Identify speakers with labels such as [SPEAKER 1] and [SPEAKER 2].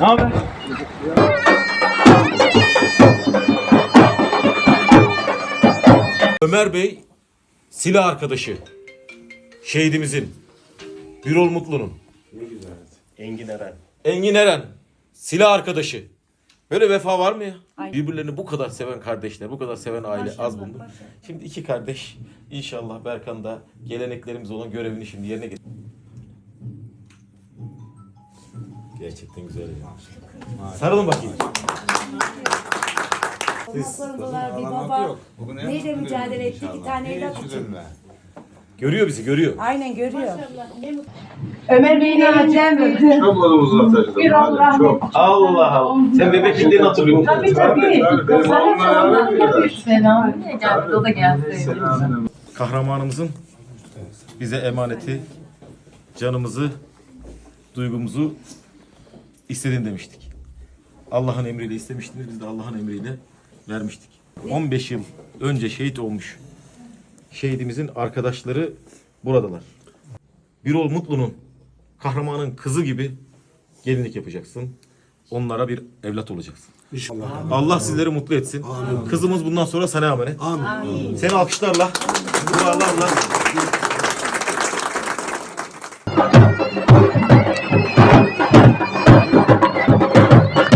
[SPEAKER 1] Ne haber?
[SPEAKER 2] Ömer Bey silah arkadaşı. Şehidimizin. Birol Mutlu'nun.
[SPEAKER 1] Engin Eren.
[SPEAKER 2] Engin Eren. Silah arkadaşı. Böyle vefa var mı ya? Birbirlerini bu kadar seven kardeşler, bu kadar seven aile az bulundu. Şimdi iki kardeş inşallah Berkan da geleneklerimiz olan görevini şimdi yerine getir. Gerçekten güzel ya. Sarılın bakayım.
[SPEAKER 3] Sorumlular bir baba. Neyle mücadele etti? İki tane evlat için.
[SPEAKER 2] Görüyor bizi, görüyor.
[SPEAKER 3] Aynen görüyor.
[SPEAKER 4] Ömer Bey'in annem öldü.
[SPEAKER 5] Çok olumsuz atacağız.
[SPEAKER 4] Bir Allah
[SPEAKER 5] Çok.
[SPEAKER 2] Allah Allah. Sen bebekliğini hatırlıyor musun?
[SPEAKER 4] Tabii tabii. Sana çalanlar
[SPEAKER 6] Selam. Geldi o da geldi.
[SPEAKER 2] Kahramanımızın bize emaneti, canımızı, duygumuzu istedin demiştik. Allah'ın emriyle istemiştiniz, biz de Allah'ın emriyle vermiştik. 15 yıl önce şehit olmuş şehidimizin arkadaşları buradalar. Birol Mutlu'nun kahramanın kızı gibi gelinlik yapacaksın. Onlara bir evlat olacaksın. Allah sizleri mutlu etsin. Kızımız bundan sonra sana emanet. Seni alkışlarla, dualarla